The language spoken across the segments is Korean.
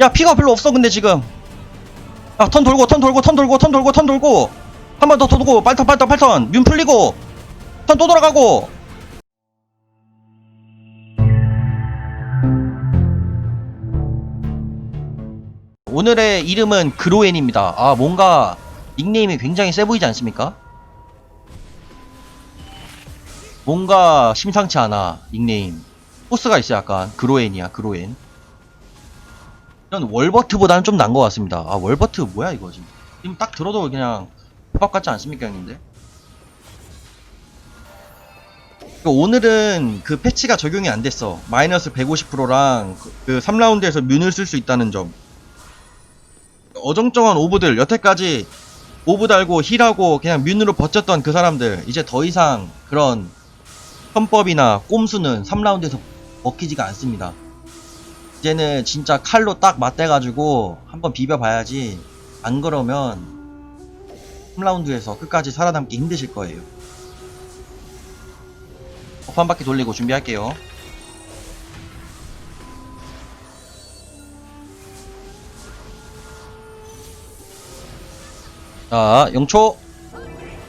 야 피가 별로 없어 근데 지금. 아턴 돌고 턴 돌고 턴 돌고 턴 돌고 턴 돌고. 한 번 더 돌고 빨턴 빨턴 빨턴. 뮨 풀리고. 턴 또 돌아가고. 오늘의 이름은 그로엔입니다. 아 뭔가 닉네임이 굉장히 세 보이지 않습니까? 뭔가 심상치 않아 닉네임. 포스가 있어 약간. 그로엔이야 그로엔 이런 월버트보다는 좀 난 것 같습니다. 아 월버트 뭐야 이거 지금? 지금 딱 들어도 그냥 밥 같지 않습니까 형님들? 그 오늘은 그 패치가 적용이 안 됐어. 마이너스 150%랑 그, 그 3라운드에서 뮨을 쓸 수 있다는 점. 어정쩡한 오브들 여태까지 오브 달고 힐하고 그냥 뮨으로 버텼던 그 사람들 이제 더 이상 그런 편법이나 꼼수는 3라운드에서 먹히지가 않습니다. 이제는 진짜 칼로 딱 맞대가지고 한번 비벼봐야지 안 그러면 3라운드에서 끝까지 살아남기 힘드실 거예요. 버프 한 바퀴 돌리고 준비할게요. 자, 0초.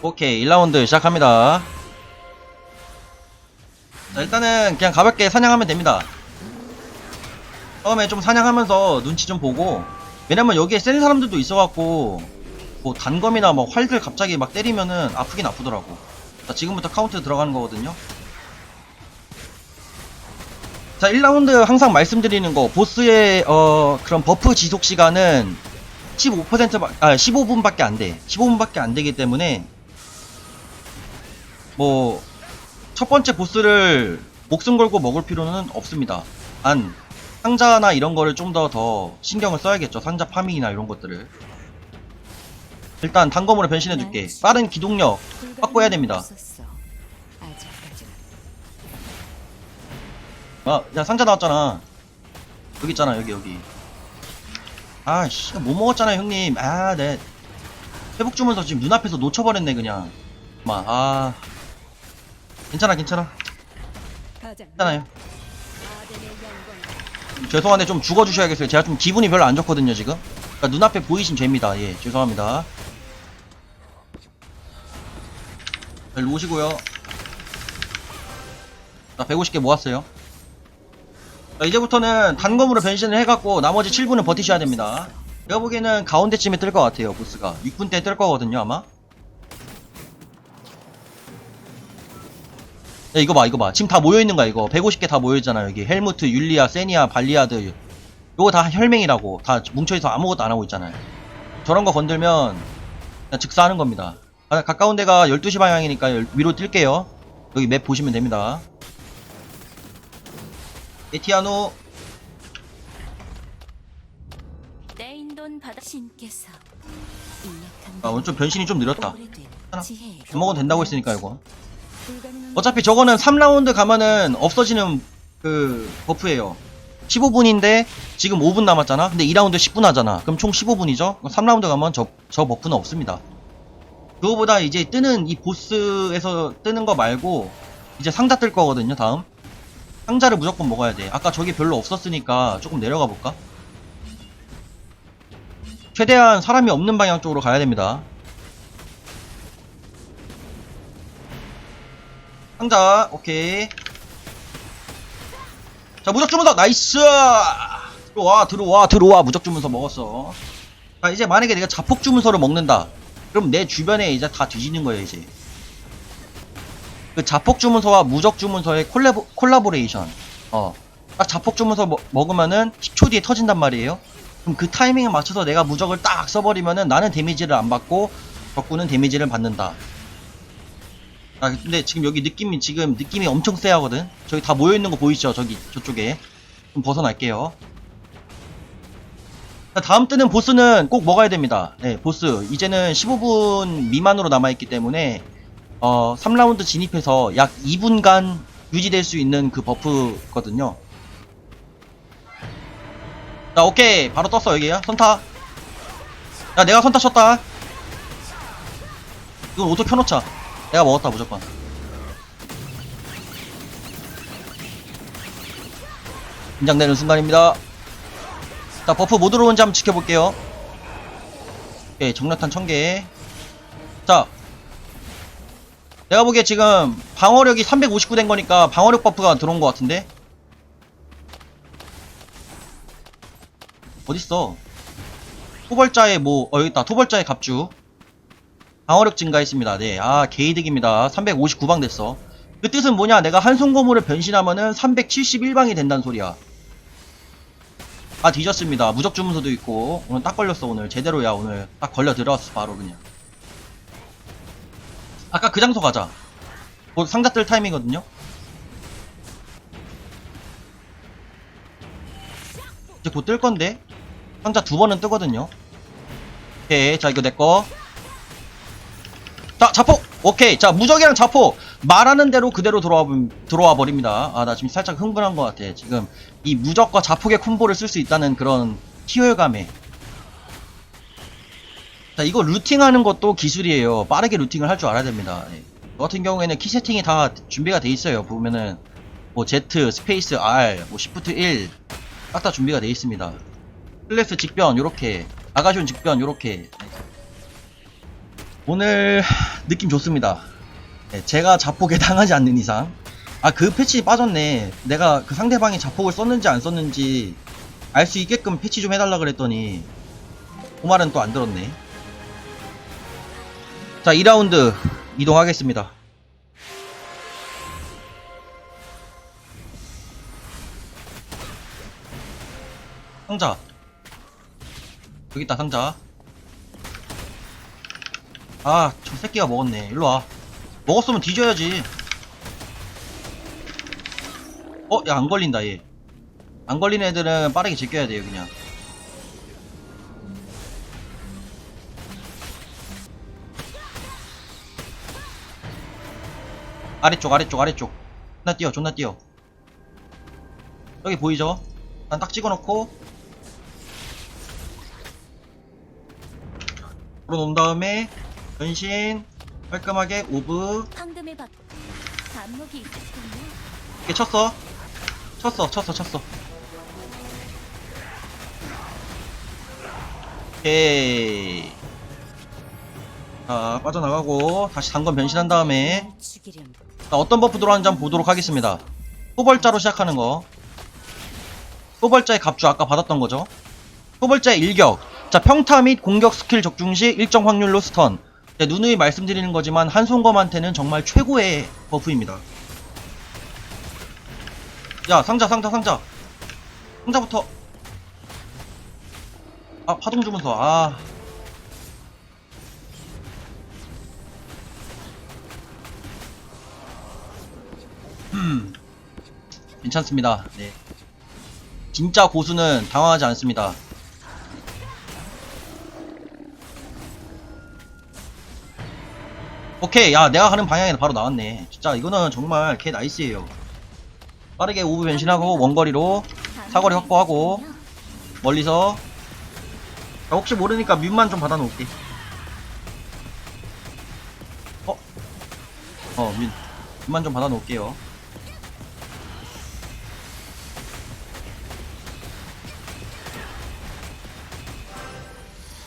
오케이, 1라운드 시작합니다. 자, 일단은 그냥 가볍게 사냥하면 됩니다. 처음에 좀 사냥하면서 눈치 좀 보고, 왜냐면 여기에 센 사람들도 있어갖고, 뭐 단검이나 뭐 활들 갑자기 막 때리면은 아프긴 아프더라고. 자, 지금부터 카운트 들어가는 거거든요. 자, 1라운드 항상 말씀드리는 거, 보스의, 어, 그런 버프 지속 시간은 15% 바, 아, 15분밖에 안 돼. 15분밖에 안 되기 때문에, 뭐, 첫 번째 보스를 목숨 걸고 먹을 필요는 없습니다. 안, 상자나 이런 거를 좀더더 신경을 써야겠죠. 상자 파밍이나 이런 것들을. 일단 단검으로 변신해줄게. 빠른 기동력 확보해야 됩니다. 아, 야 상자 나왔잖아. 여기 있잖아, 여기 여기. 아 씨, 못 먹었잖아, 형님. 아, 네. 회복 주면서 지금 눈앞에서 놓쳐버렸네, 그냥. 마, 아. 괜찮아, 괜찮아. 괜찮아요. 죄송한데 좀 죽어주셔야겠어요. 제가 좀 기분이 별로 안 좋거든요, 지금. 그러니까 눈앞에 보이신 죄입니다. 예, 죄송합니다. 잘 놓으시고요. 자, 150개 모았어요. 자, 이제부터는 단검으로 변신을 해갖고 나머지 7분은 버티셔야 됩니다. 제가 보기에는 가운데쯤에 뜰 것 같아요, 보스가. 6분 때 뜰 거거든요, 아마. 이거 봐, 이거 봐. 지금 다 모여있는 거야, 이거. 150개 다 모여있잖아, 여기. 헬무트, 율리아, 세니아, 발리아드. 요거 다 혈맹이라고. 다 뭉쳐있어 아무것도 안 하고 있잖아요. 저런 거 건들면, 그냥 즉사하는 겁니다. 아, 가까운 데가 12시 방향이니까 열- 위로 뛸게요. 여기 맵 보시면 됩니다. 에티아노, 아, 오늘 좀 변신이 좀 느렸다. 하나. 안 먹어도 된다고 했으니까, 이거. 어차피 저거는 3라운드 가면은 없어지는 그 버프예요. 15분인데 지금 5분 남았잖아. 근데 2라운드 10분 하잖아. 그럼 총 15분이죠. 3라운드 가면 저, 저 버프는 없습니다. 그거보다 이제 뜨는 이 보스에서 뜨는 거 말고 이제 상자 뜰 거거든요. 다음 상자를 무조건 먹어야 돼. 아까 저기 별로 없었으니까 조금 내려가 볼까? 최대한 사람이 없는 방향 쪽으로 가야 됩니다. 상자 오케이. 자 무적 주문서 나이스! 들어와 들어와 들어와. 무적 주문서 먹었어. 자 이제 만약에 내가 자폭 주문서를 먹는다. 그럼 내 주변에 이제 다 뒤지는 거예요 이제. 그 자폭 주문서와 무적 주문서의 콜라보, 콜라보레이션. 어 딱 자폭 주문서 먹, 먹으면은 10초 뒤에 터진단 말이에요. 그럼 그 타이밍에 맞춰서 내가 무적을 딱 써버리면은 나는 데미지를 안 받고 적군은 데미지를 받는다 아 근데 지금 여기 느낌이 지금 느낌이 엄청 쎄하거든? 저기 다 모여있는 거 보이시죠? 저기 저쪽에. 좀 벗어날게요. 자, 다음 뜨는 보스는 꼭 먹어야 됩니다. 네 보스. 이제는 15분 미만으로 남아있기 때문에 어 3라운드 진입해서 약 2분간 유지될 수 있는 그 버프거든요. 자 오케이. 바로 떴어 여기야 선타. 야 내가 선타 쳤다. 이건 오토 켜놓자 내가 먹었다 무조건. 긴장되는 순간입니다. 자 버프 못 들어오는지 한번 지켜볼게요. 오케이 정력탄 1000개. 자 내가 보기에 지금 방어력이 359 된 거니까 방어력 버프가 들어온 것 같은데? 어딨어? 토벌자의 뭐, 어, 여기 있다. 토벌자의 갑주. 방어력 증가했습니다. 네. 아, 개이득입니다. 359방 됐어. 그 뜻은 뭐냐? 내가 한송고무를 변신하면은 371방이 된다는 소리야. 아, 뒤졌습니다. 무적 주문서도 있고. 오늘 딱 걸렸어, 오늘. 제대로야, 오늘. 딱 걸려 들어왔어, 바로 그냥. 아까 그 장소 가자. 곧 상자 뜰 타임이거든요? 이제 곧 뜰 건데? 상자 두 번은 뜨거든요. 오케이, 자 이거 내 거. 자 자포. 오케이, 자 무적이랑 자포 말하는 대로 그대로 들어와 버- 들어와 버립니다. 아 나 지금 살짝 흥분한 것 같아. 지금 이 무적과 자폭의 콤보를 쓸 수 있다는 그런 희열감에. 자 이거 루팅하는 것도 기술이에요. 빠르게 루팅을 할 줄 알아야 됩니다. 예. 저 같은 경우에는 키 세팅이 다 준비가 돼 있어요. 보면은 뭐 Z, 스페이스 R, 뭐 시프트 1 딱 다 준비가 돼 있습니다. 클래스 직변 요렇게 아가시온 직변 요렇게 오늘 느낌 좋습니다. 네, 제가 자폭에 당하지 않는 이상. 아 그 패치 빠졌네. 내가 그 상대방이 자폭을 썼는지 안 썼는지 알 수 있게끔 패치 좀 해달라 그랬더니 그 말은 또 안 들었네. 자 2라운드 이동하겠습니다. 상자. 여기 있다 상자 아 저 새끼가 먹었네. 일로 와. 먹었으면 뒤져야지. 어? 야 안 걸린다 얘. 안 걸린 애들은 빠르게 제껴야 돼요 그냥. 아래쪽 아래쪽 아래쪽. 존나 뛰어 존나 뛰어. 여기 보이죠? 난 딱 찍어놓고. 풀어놓은 다음에 변신 깔끔하게 오브. 황금의 있었군요. 이렇게 쳤어. 쳤어 쳤어 쳤어. 오케이. 자 빠져나가고 다시 단건 변신한 다음에 죽이렴. 자, 어떤 버프 들어왔는지 한번 보도록 하겠습니다. 소벌자로 시작하는 거. 소벌자의 갑주 아까 받았던 거죠? 소벌자의 일격. 자 평타 및 공격 스킬 적중 시 일정 확률로 스턴 네, 누누이 말씀드리는 거지만 한송검한테는 정말 최고의 버프입니다. 야 상자 상자 상자. 상자부터. 아 파동 주문서. 아. 음, 괜찮습니다. 네. 진짜 고수는 당황하지 않습니다 오케이 야 내가 가는 방향에 바로 나왔네. 진짜 이거는 정말 개 나이스예요. 빠르게 오브 변신하고 원거리로 사거리 확보하고 멀리서. 자, 혹시 모르니까 뮤만 좀 받아놓을게. 어? 어 뮤, 뮤만 좀 받아놓을게요.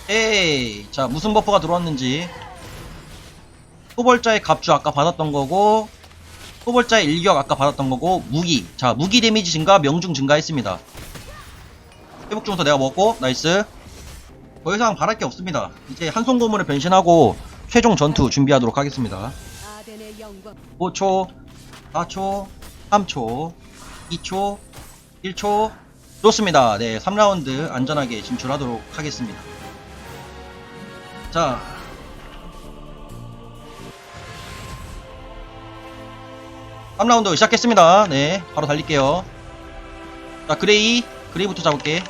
에이 자 무슨 버프가 들어왔는지 소벌자의 갑주 아까 받았던 거고 소벌자의 일격 아까 받았던 거고 무기. 자 무기 데미지 증가 명중 증가했습니다. 회복 중부터 내가 먹고 나이스. 더 이상 바랄 게 없습니다. 이제 한송고문을 변신하고 최종 전투 준비하도록 하겠습니다. 아덴의 영광 5초 4초 3초 2초 1초. 좋습니다. 네 3라운드 안전하게 진출하도록 하겠습니다. 자 삼라운드 시작했습니다. 네, 바로 달릴게요. 자, 그레이. 그레이부터 잡을게.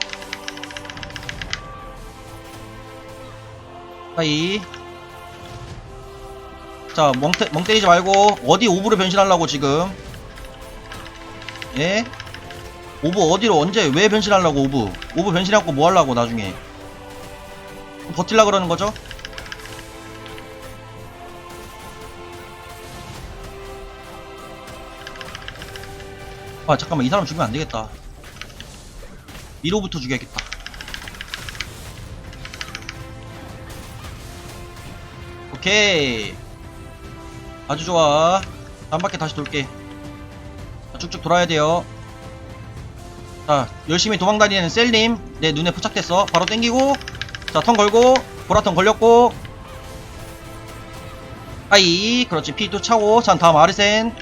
하이. 자, 멍, 때, 멍 때리지 말고, 어디 오브로 변신하려고, 지금. 예? 오브 어디로, 언제, 왜 변신하려고, 오브? 오브 변신해갖고 뭐 하려고, 나중에. 버틸라 그러는 거죠? 아 잠깐만. 이 사람 죽으면 안되겠다. 1호부터 죽여야겠다. 오케이. 아주 좋아. 한 바퀴 다시 돌게. 자, 쭉쭉 돌아야 돼요. 자 열심히 도망다니는 셀님. 내 눈에 포착됐어. 바로 땡기고. 자턴 걸고. 보라턴 걸렸고. 아이 그렇지. 피도 차고. 자 다음 아르센.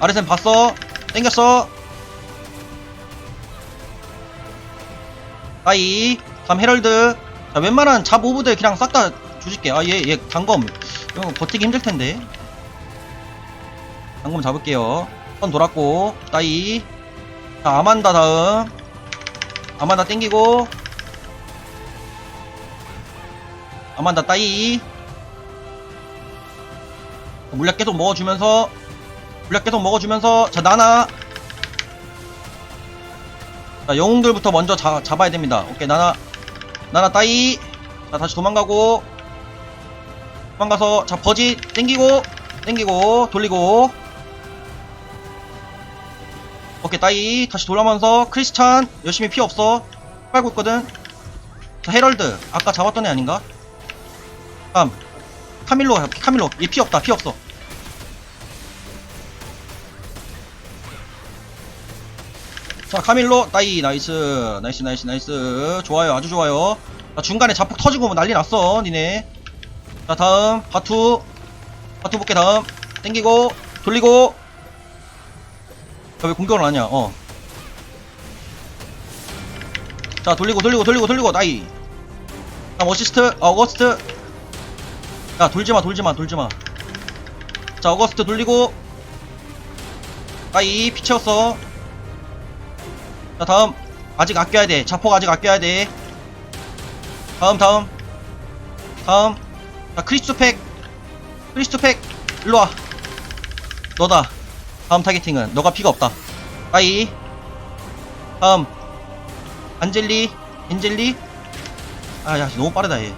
아르센 봤어. 땡겼어. 아이 다음 헤럴드. 자 웬만한 잡 오브들 그냥 싹 다 조질게. 아얘얘 단검. 이거 버티기 힘들텐데. 단검 잡을게요. 턴 돌았고 따이. 자 아만다 다음. 아만다 땡기고. 아만다 따이. 물약 계속 먹어주면서 물약 계속 먹어주면서. 자 나나 자 영웅들부터 먼저 자, 잡아야 됩니다. 오케이 나나 나나 따이. 자 다시 도망가고. 도망가서 자 버지 땡기고 땡기고 돌리고. 오케이 따이. 다시 돌아오면서 크리스찬 열심히 피 없어. 빨고 있거든. 자 헤럴드. 아까 잡았던 애 아닌가? 다음 카밀로 카밀로. 얘 피 없다 피 없어 자 카밀로. 따이 나이스. 나이스 나이스 나이스. 좋아요. 아주 좋아요. 자 중간에 자폭 터지고 뭐 난리 났어 니네. 자 다음. 바투. 바투 볼게 다음. 땡기고 돌리고. 야, 왜 공격을 안 하냐? 어. 자 돌리고 돌리고 돌리고 돌리고. 나이. 다음 어시스트. 아, 어거스트. 야 돌지마 돌지마 돌지마. 자 어거스트 돌리고. 나이 피 채웠어 자 다음. 아직 아껴야 돼. 자폭 아직 아껴야 돼. 다음 다음. 다음. 자 크리스토 팩. 크리스토 팩 일로와. 너다. 다음 타겟팅은 너가 피가 없다. 빠이. 다음. 안젤리 엔젤리. 아야 너무 빠르다 얘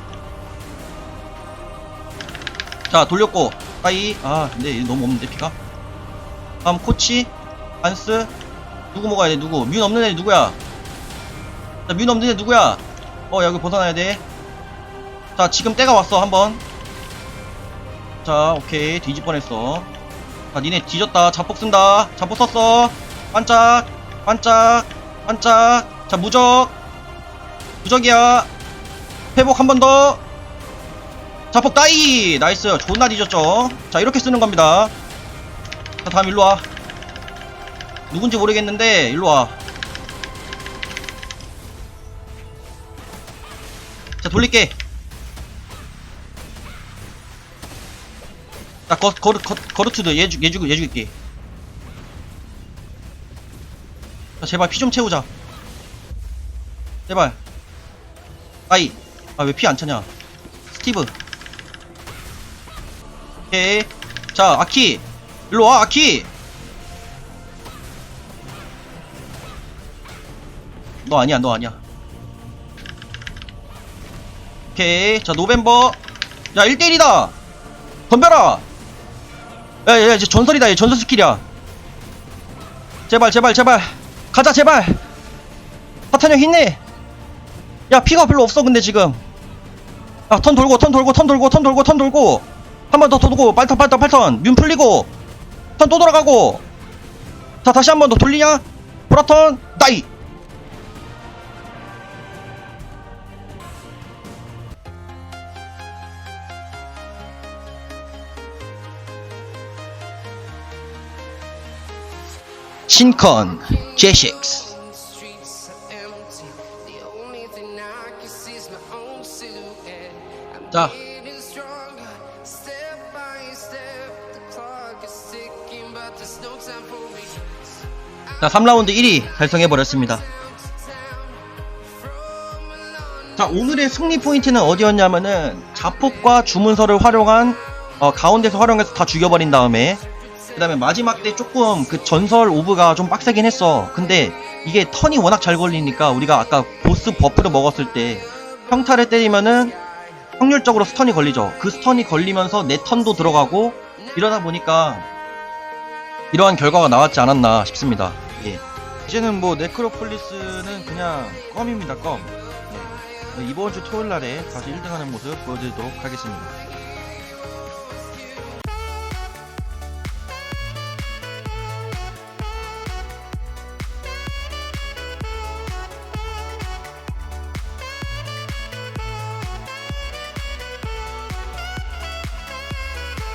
자 돌렸고. 빠이. 아 근데 얘 너무 없는데 피가? 다음 코치 안스 누구 먹어야 돼 누구? 뮨 없는 애 누구야? 자뮨 없는 애 누구야? 어 여기 벗어나야 돼자 지금 때가 왔어 한번. 자 오케이. 뒤집 뻔했어. 자 니네 뒤졌다. 자폭 쓴다. 자폭 썼어. 반짝 반짝 반짝. 자 무적. 무적이야. 회복 한 번 더. 자폭 따이! 나이스. 존나 뒤졌죠? 자 이렇게 쓰는 겁니다. 자 다음 일로와 누군지 모르겠는데 일로와. 자 돌릴게. 자 거, 거르, 거, 거르투드 얘, 주, 얘 주고 얘 죽일게. 자 제발 피 좀 채우자. 제발. 아이 아 왜 피 안 차냐? 스티브. 오케이. 자 아키. 일로와 아키 너 아니야 너 아니야. 오케이 자 노벤버. 야 1대1이다. 덤벼라. 야야 이제 전설이다 얘 전설 스킬이야. 제발 제발 제발. 가자 제발. 사탄형 힘내. 야 피가 별로 없어 근데 지금. 야턴 돌고 턴 돌고 턴 돌고 턴 돌고 턴 돌고. 한 번 더 돌고 빨턴 빨턴 빨턴. 뮨 풀리고. 턴 또 돌아가고. 자 다시 한 번 더 돌리냐? 보라턴 따이 time for regrets. 자 3라운드 1위 달성해버렸습니다 자 오늘의 승리 포인트는 어디였냐면은 자폭과 주문서를 활용한 어, 가운데서 활용해서 다 죽여버린 다음에 그 다음에 마지막 때 조금 그 전설 오브가 좀 빡세긴 했어. 근데 이게 턴이 워낙 잘 걸리니까 우리가 아까 보스 버프를 먹었을 때 평타를 때리면은 확률적으로 스턴이 걸리죠. 그 스턴이 걸리면서 내 턴도 들어가고 이러다 보니까 이러한 결과가 나왔지 않았나 싶습니다. 예. 이제는 뭐 네크로폴리스는 그냥 껌입니다 껌. 예. 이번 주 토요일 날에 다시 1등하는 모습 보여드리도록 하겠습니다